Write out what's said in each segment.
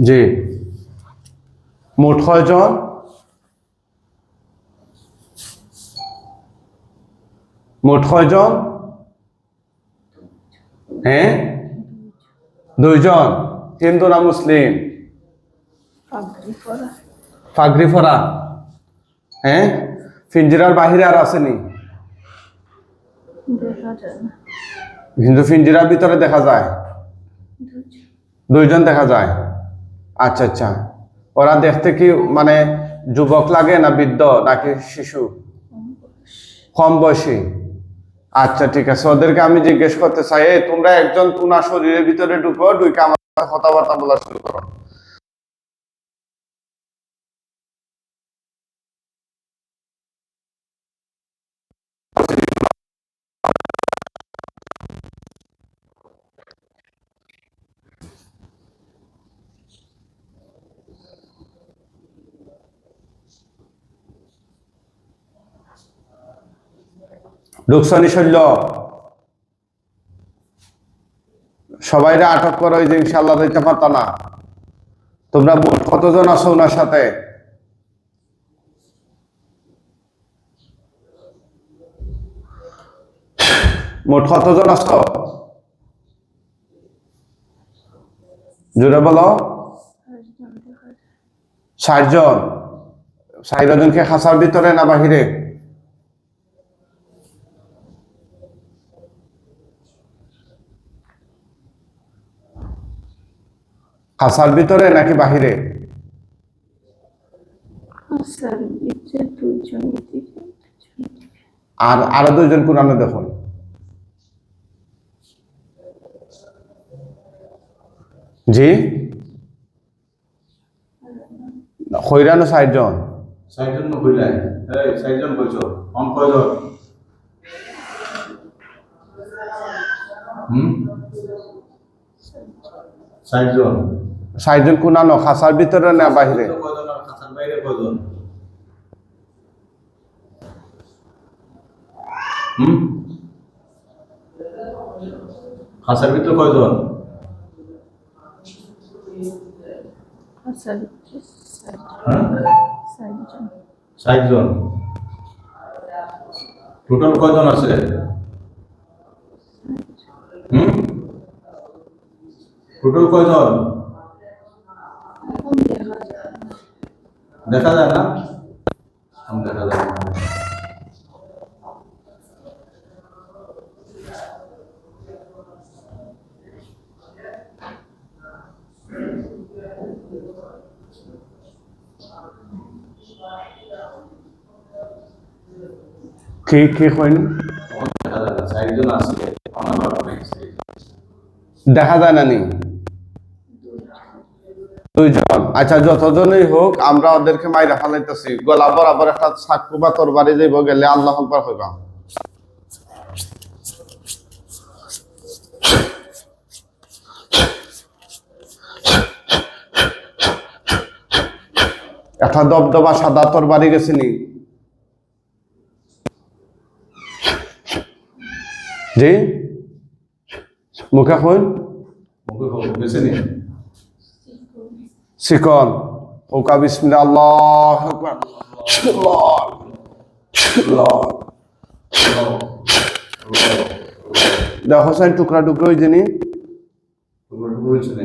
জি। মোট কয়জন মোট কয়জন হ্যাঁ? দুইজন। হিন্দু না মুসলিম? ফাগরি ফরা হ্যাঁ? ফিঞ্জিরার বাহিরে আর আসেনি? হিন্দু ফিঞ্জিরার ভিতরে দেখা যায়? দুইজন দেখা যায়? আচ্ছা আচ্ছা। ওরা দেখতে কি মানে যুবক লাগে না বৃদ্ধ নাকি শিশু? কম বয়সী। আচ্ছা ঠিক আছে। ওদেরকে আমি জিজ্ঞেস করতে চাই তোমরা একজন তুনা শরীরের ভিতরে ঢুকো, ঢুকে আমার কথাবার্তা বলা শুরু করো। ঢুকছনি শৈল্য সবাইরে আটক করো যে ইনশাল্লাহ দিতে পারত না। তোমরা কতজন আছো ওনার সাথে? মোট কতজন আছো? জোরে বলো। ষাট জন। ষাট জনকে খাঁচার ভিতরে না বাহিরে? খাঁচার ভিতরে নাকি বাহিরে। আর আরও দুজন পুরানো দেখুন। জি? হইরানো ষাট জন চাৰিজন নকৰিলাই এই চাৰিজন কৈছ অন কয়জন হুম? চাৰিজন ষাট জন পুরানো খাঁচার ভিতরে না বাহিরে কয়জন আৰু খাচাৰ বাহিৰে কয়জন? হুম? খাচাৰ ভিতৰত কয়জন? আসার ভিতরে চারজন চারজন চাৰিজন। টোটাল কয়জন আছে? হুম? টোটাল কয়জন এখন দেখা যায় না দেখা যায় না? দেখা যায় না। কি কি হয়নি? এখন দেখা যায় না। আছে দেখা যায় না। আচ্ছা যতজনই হোক, আমরা ওদেরকে মাইরা ফেলাইতেছি। গলা বরাবর একটা চাকু বা তরবারি যাইব গেলে আল্লাহ আকবার হইবা। একটা দবদবা সাদা তরবারি গেছে নি? জি? মুখে খুন? মুখে খবর গেছে নি শিকন ওকা বিসমিল্লাহ আল্লাহ দেখো সাইন টুকরা টুকরো ওই জিনিস তোমরা বলছো না।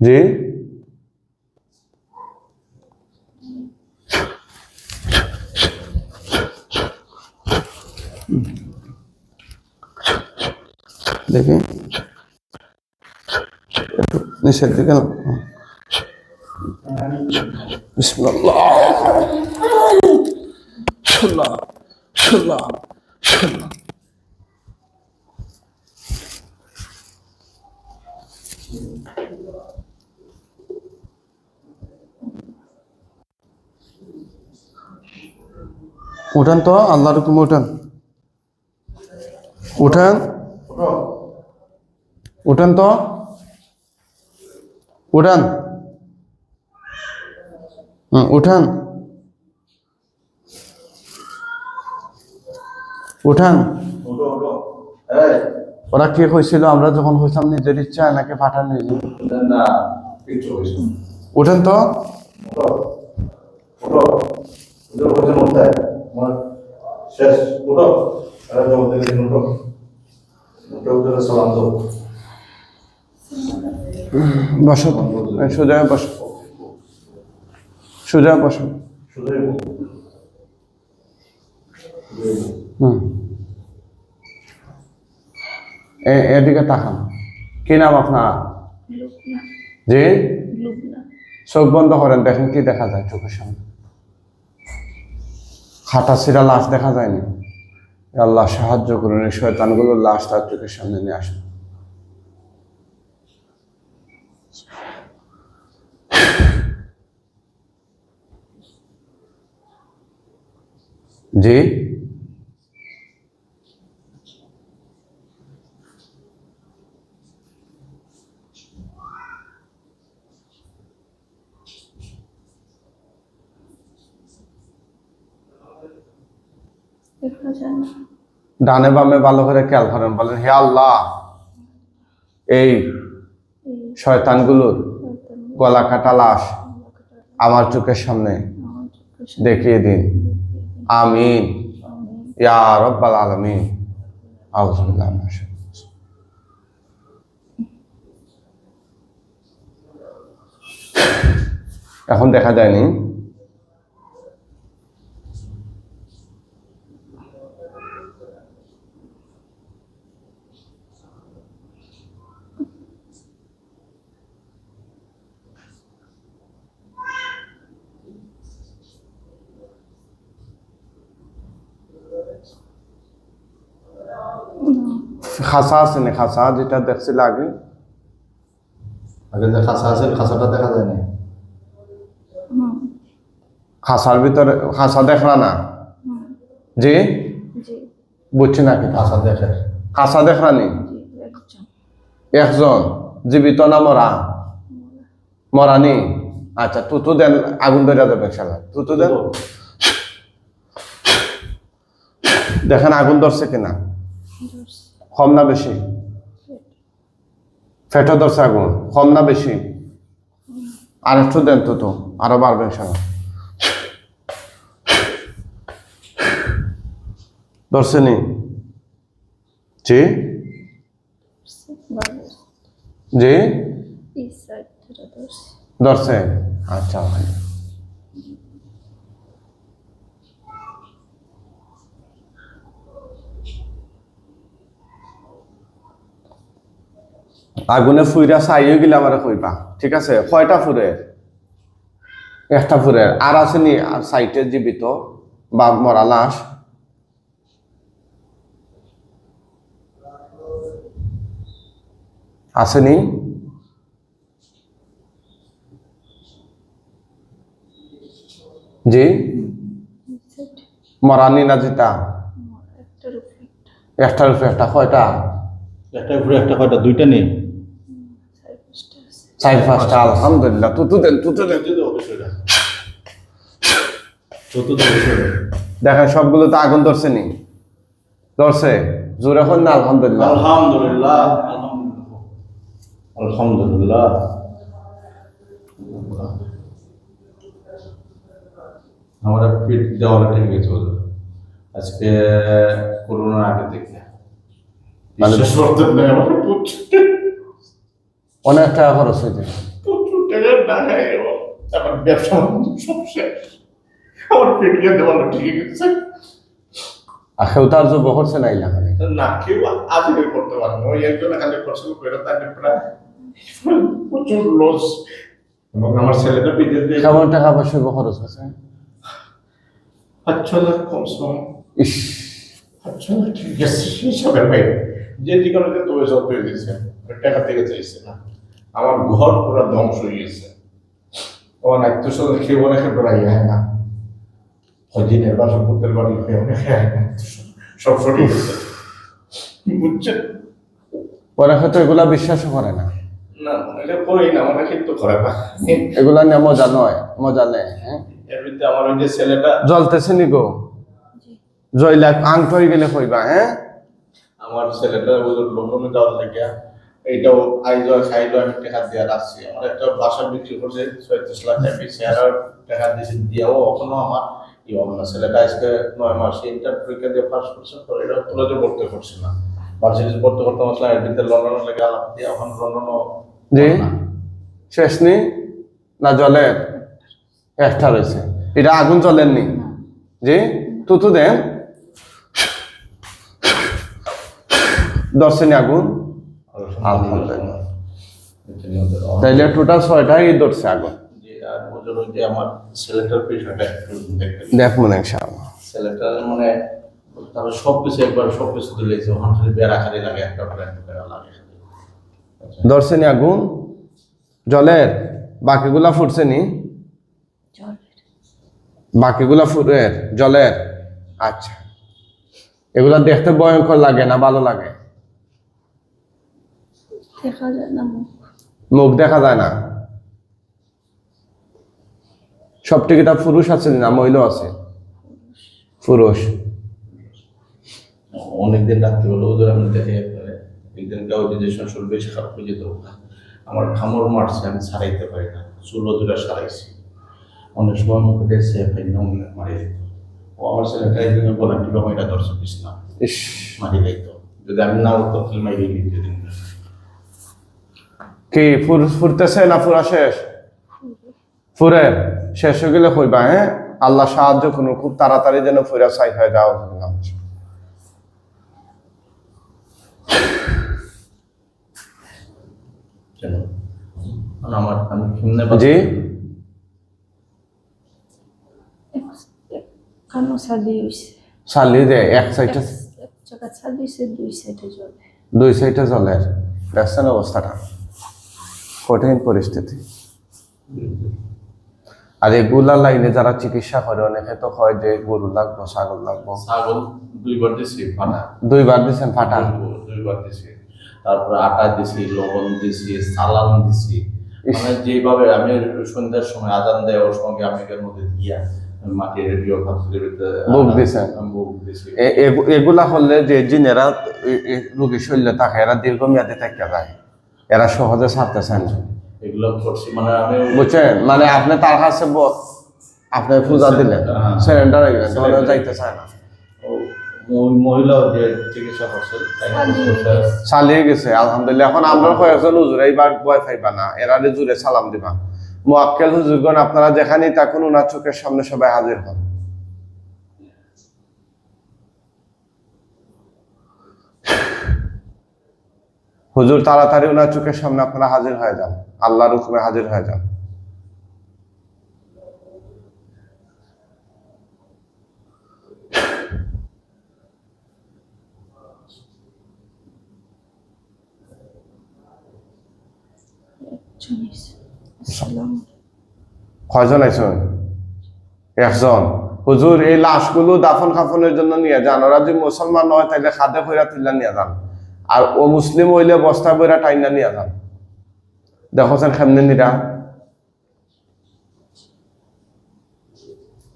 জি? দেখি। নিচের দিকে উঠান তো আল্লাহর হুকুমে উঠান। উঠান। উঠান তো। উঠান। হুম, উঠান। উঠান। ওরা কি হয়েছিল? আমরা যখন হইতাম নিজের ইচ্ছা নাকি পাঠান নিজে। উঠেন তো। শেষ। উঠো। সালাম বসো সোজা বসো। সোজা বসো। হুম। এদিকে তাকান। কি নাম আপনার? জি? চোখ বন্ধ করেন, দেখেন কি দেখা যায় চোখের সামনে। হাঁটা ছিঁড়া লাশ দেখা যায়নি। আল্লাহ সাহায্য করুন, এই শয়তানগুলো লাশ তার চোখের সামনে নিয়ে আসেন না ডানে বামে ভালো করে খেয়াল করেন বলেন হে আল্লাহ এই শয়তানগুলোর শয়তান গলা কাটা লাশ আমার চোখের সামনে দেখিয়ে দিন। আমিন। আমি ইয়া রব্বাল আলামিন। শাইতানির এখন দেখা যায়নি। খাসা আছে না খাসা যেটা দেখছিল আগে আগে যে খাসা আছে খাসাটা দেখা যায় না খাসার ভিতরে খাসা দেখলা না জি বুঝছি নাকি খাসা দেখে খাসা দেখলা নি একজন জীবিত না মরা মরানি আচ্ছা তুতু দেন আগুন ধরে দেবে শালা তুতু দেন দেখেন আগুন ধরছে কিনা কম না বেশি? ফেটো ধরছে আগুন কম না বেশি? আর একটু দেন তো তো আরও বাড়বে শালা ধরছে নি? জি? জি? ধরছে। আচ্ছা ভাই আগুনে ফুইরা চাইও গেলে আমার কইবা ঠিক আছে? কয়টা ফুরের একটা ফুরের আর আছে নি আর সাইটে জীবিত বা মরা লাশ। আসেনি জি? মরানি না যেটা একটার উপরে একটা একটা। কয়টা? একটা ঘুরে একটা কয়টা? দুইটা নেই চার পাঁচটা আলহামদুলিল্লাহ তুতু দেন তুতু দেন। দেখেন সবগুলো তো আগুন ধরছে নি। ধরছে। জোরে হন না আলহামদুলিল্লাহ। আলহামদুলিল্লাহ আলহামদুলিল্লাহ। আমার পিঠ দেওয়ালে ঠিক গেছে আজকে করোনার আগে থেকে। মানে- বিশ্বাস করতে নাই আমার প্রচুর অনেক টাকা খরচ হয়েছে প্রচুর টাকা আমার ব্যবসা বাণিজ্য সব শেষ। আমার পেটিয়ে দেওয়ালে ঠিক গেছে। আর কেউ তার জব করছে না ইলাকানে না কেউ আজকে করতে পারে না। ওই একজন খালি পছন্দ করে তাকে প্রায় প্রচুর লস এবং আমার ছেলেটা বিদেশ দিয়ে কেমন টাকা পয়সা খরচ হয়েছে পাঁচ ছ লাখ কমসম ইস। পাঁচ ছ লাখ ঠিক আছে। হিসাবের বাইরে। যে সব পেয়ে দিয়েছে টাকা থেকে চাইছে না। আমার ঘর পুরো ধ্বংস হয়ে গেছে। আমার আত্মীয় স্বজন খেয়ে অনেক বেড়াই হয় না। হজিনের বাড়ি খেয়ে অনেক সব গেছে। বুঝছেন? ওরা হয়তো এগুলা বিশ্বাস করে না। না এটা করি না আমার কিন্তু করে না এগুলা নিয়ে মজা নয় মজা নেই হ্যাঁ? এর ভিতরে আমার ওই যে ছেলেটা জ্বলতেছে নি গো? হয়ে গেলে কইবা হ্যাঁ? আমার ছেলেটা ওই লন্ডনে যাওয়ার লাগে এইটাও আইজো খাইলো আমি টাকা দিয়ে রাখছি। আমার একটা বাসা বিক্রি করছে ছয়ত্রিশ লাখ টাকা। শেয়ার টাকা দিয়েছি দিয়েও এখনও আমার। ই হবে না ছেলেটা আজকে নয় মাস ইন্টার পরীক্ষা দিয়ে পাস করছে তো এটা কলেজে পড়তে করছে না। ভার্সিটি পড়তে করতে আসলাম এদিকে লন্ডনে লেগে আলাপ দিয়ে এখন লন্ডনও জি। শেষ নি? না জলের একটা রয়েছে। এটা আগুন জ্বলেননি? জি? তুতু দেন দর্শনী আগুন। আলহামদুলিল্লাহ। তাইলে টোটাল ছয়টাই ধরছে আগুন যে আর ওদের যে আমার ছেলেটার পেছনটা একটু দেখতে দেখ মনে ইনশাআল্লাহ। ছেলেটার মানে তারপর সব কিছু একবার সব কিছু দিলেছে ওখান থেকে বেড়া খালি লাগে একটা লাগে। দর্শনী আগুন? জলের? বাকিগুলা ফুটছে নি? বাকিগুলা ফুটের? জলের? আচ্ছা। এগুলা দেখতে ভয়ঙ্কর লাগে না ভালো লাগে। দেখা যায় না মুখ। মুখ দেখা যায় না? সব টিকিটা পুরুষ আছে না মহিলা আছে? পুরুষ। অনেকদিন রাত্রি হলো ওদের আমি দেখে একদিন কাউ যদি শরীর বেশি খারাপ হয়ে যেত আমার খামর মারছে আমি সারাইতে পারি না চুলো দুটা সারাইছি অনেক সময় মুখে দেখছে মারি দিত। ও আমার ছেলেটা একদিন বললাম কি বাবা এটা ধরছে পিস না। ইস। মারি দিত। যদি আমি না তাহলে মারি দিন কি ফুর- ফুরতেছে না ফুরা শেষ? ফুরে শেষ হয়ে গেলে কইবা হ্যাঁ? আল্লাহ সাহায্য করুন খুব তাড়াতাড়ি যেন ফুরা সাইড হয়ে যাও। আমার আমি জি? কানো চালি দে এক সাইডে দুই সাইডে জলে দুই সাইডে জলের দেখছেন অবস্থাটা? কঠিন পরিস্থিতি। আর এগুলা লাইনে যারা চিকিৎসা করে অনেকে তো হয় যে গরু লাগবো ছাগল লাগবো। ছাগল দুইবার দিছি ফাটা দুইবার দিছেন ফাটা দুইবার দিছি। তারপরে আটা দিছি লবণ দিছি সালাম দিছি। মানে যেভাবে আমি সন্ধ্যার সময় আজান দেয় ওর সঙ্গে আমি এর মধ্যে দিয়া এগুলা হলে যে জিনেরা রোগী শরীরে থাকে এরা দীর্ঘমেয়াদী থেকে যায়। এরা সহজে ছাড়তে চায় না। এগুলো করছি মানে বুঝছেন? মানে আপনি তার কাছে আপনি পূজা দিলেন হ্যাঁ। সিলিন্ডার হয়ে গেলেন ও যাইতে চায় না। চালিয়ে গেছে। আলহামদুলিল্লাহ। এখন আমরা কয়েকজন হুজুর এইবার ভয় পাইবা না এরা জুড়ে সালাম দিবা। মোয়াক্কেল হুজুরগণ আপনারা যেখানেই থাকুন ওনার চোখের সামনে সবাই হাজির হন। হুজুর, তাড়াতাড়ি ওনার চোখের সামনে আপনারা হাজির হয়ে যান। আল্লাহর হুকুমে হাজির হয়ে যান। কয়জন আইসন একজন। হুজুর, এই লাশগুলো দাফন কাফনের জন্য নিয়ে যান। ওরা যদি মুসলমান নয় তাহলে খাদে কইরা তুললা নিয়ে যান। আর ও মুসলিম হইলে বস্তা বইরা টাইনা নিয়ে যান। দেখছেন কেমনে নিরা।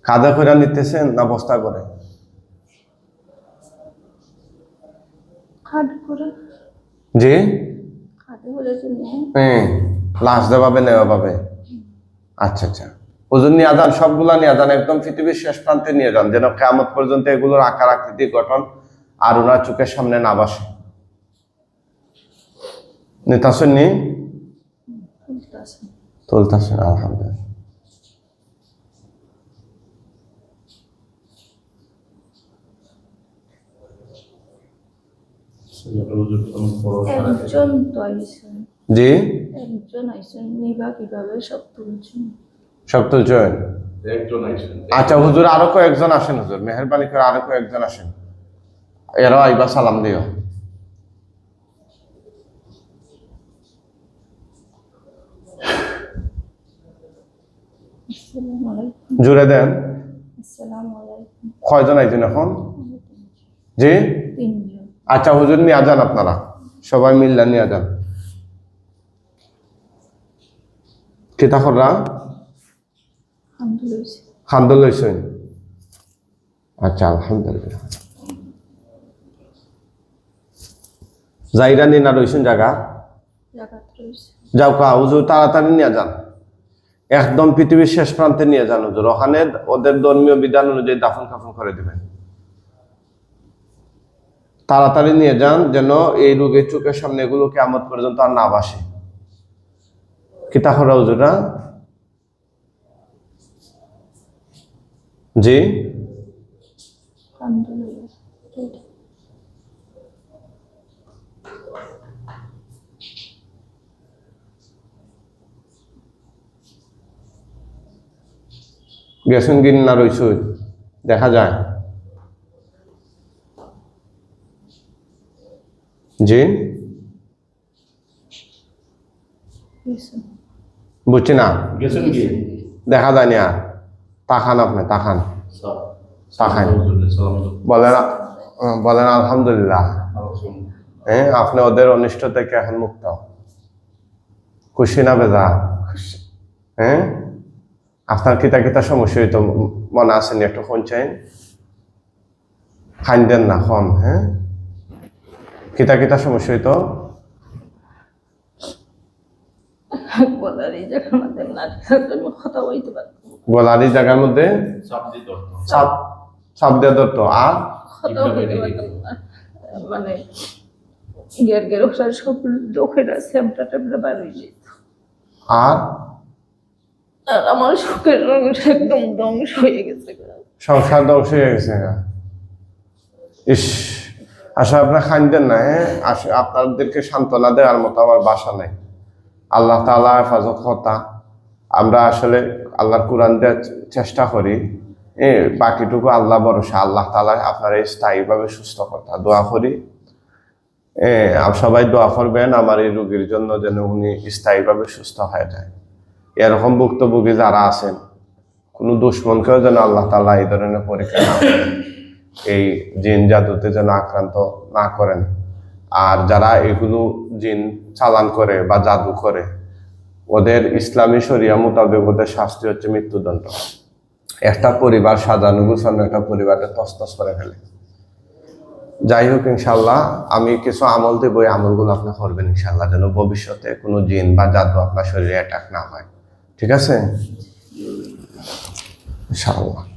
খাদে কইরা নিতেছেন না বস্তা করে? জি? হ্যাঁ লাশ দেওয়াবে নেওয়া পাবে। আচ্ছা আচ্ছা। ওজন নিয়ে যান সবগুলা নিয়ে যান একদম পৃথিবীর শেষ প্রান্তে নিয়ে যান যেন কেমন পর্যন্ত এগুলোর আকার আকৃতি গঠন আর ওনার চোখের সামনে না বসে। নিতাসেন নি তুলতেছে তুলতাসেন আলহামদুলিল্লাহ। একজন তো জি? একজন নিবা কীভাবে সব তুলছেন? সব তুলছেন? একজন আইছেন। আচ্ছা হুজুর আরও কয়েকজন আসেন হুজুর। মেহরবানি করে আরও কয়েকজন আসেন। এরাও আইবা সালাম দিও। জুড়ে দেন। কয়জন আইছেন এখন? জি? আচ্ছা হুজুর নিয়ে যান আপনারা। সবাই মিল্লা নিয়ে যান। কিতা কররা খান্দল লইছেন আচ্ছা আলহামদুলিল্লাহ। যাইরা নিনা রইছেন জায়গা? যাও কা হুজুর তাড়াতাড়ি নিয়ে যান। একদম পৃথিবীর শেষ প্রান্তে নিয়ে যান হুজুর। ওখানে ওদের ধর্মীয় বিধান অনুযায়ী দাফন কাফন করে দিবেন। তাড়াতাড়ি নিয়ে যান যেন এই রোগের চোখের সামনে এগুলো কেমন পর্যন্ত আর না বাসে কিতা করা হুজুরা জি আলহামদুলিল্লাহ গেছেন গিন না রইছু দেখা যায়। জি? বুঝছি না? দেখা যায়নি আর। তাকান আপনি তাকান। তাকান। বলেন বলেন আলহামদুলিল্লাহ। আলহামদুলিল্লাহ। হ্যাঁ আপনি ওদের অনিষ্ট থেকে এখন মুক্ত। খুশি না বেজা? হ্যাঁ? আপনার কিতা কিতা সমস্যা হইতো মনে আসেনি একটু ফোন চাই খাইন দেন না খন হ্যাঁ কিতা কিতা সমস্যা হইতো গোলারি জায়গার মধ্যে চাপ দিয়ে ধরতো আর মানে গের গের সব লোকেরা বার হয়ে যেত আর আমার সুখের রঙ একদম ধ্বংস হয়ে গেছে সংসার ধ্বংস হয়ে গেছে। ইস, আসলে আপনার খাইতেন না হ্যাঁ? আসলে আপনাদেরকে সান্ত্বনা দেওয়ার মতো আমার বাসা নেই। আল্লাহ তালা হেফাজত কর্তা আমরা আসলে আল্লাহর কোরআন দেওয়ার চেষ্টা করি। এ, বাকিটুকু আল্লাহ ভরসা, আল্লাহ তালা আপনার এই স্থায়ীভাবে সুস্থ কথা দোয়া করি। সবাই দোয়া করবেন, আমার এই রোগীর জন্য যেন উনি স্থায়ীভাবে সুস্থ হয়ে যায়। এরকম ভুক্তভোগী যারা আছেন, কোনো দুশ্মনকেও যেন আল্লাহ তালা এই ধরনের পরীক্ষা না এই জিন জাদুতে যেন আক্রান্ত না করেন। আর যারা এগুলো জিন চালান করে বা জাদু করে, ওদের ইসলামী শরিয়া মোতাবেক ওদের শাস্তি হচ্ছে মৃত্যুদণ্ড। একটা পরিবার সাজানো গুছানো, একটা পরিবারকে তস্তস করে ফেলে। যাই হোক ইনশাল্লাহ আমি কিছু আমল দেবো, এই আমলগুলো আপনি করবেন ইনশাল্লাহ যেন ভবিষ্যতে কোনো জিন বা জাদু আপনার শরীরে অ্যাটাক না হয়। ঠিক আছে? ইনশাআল্লাহ।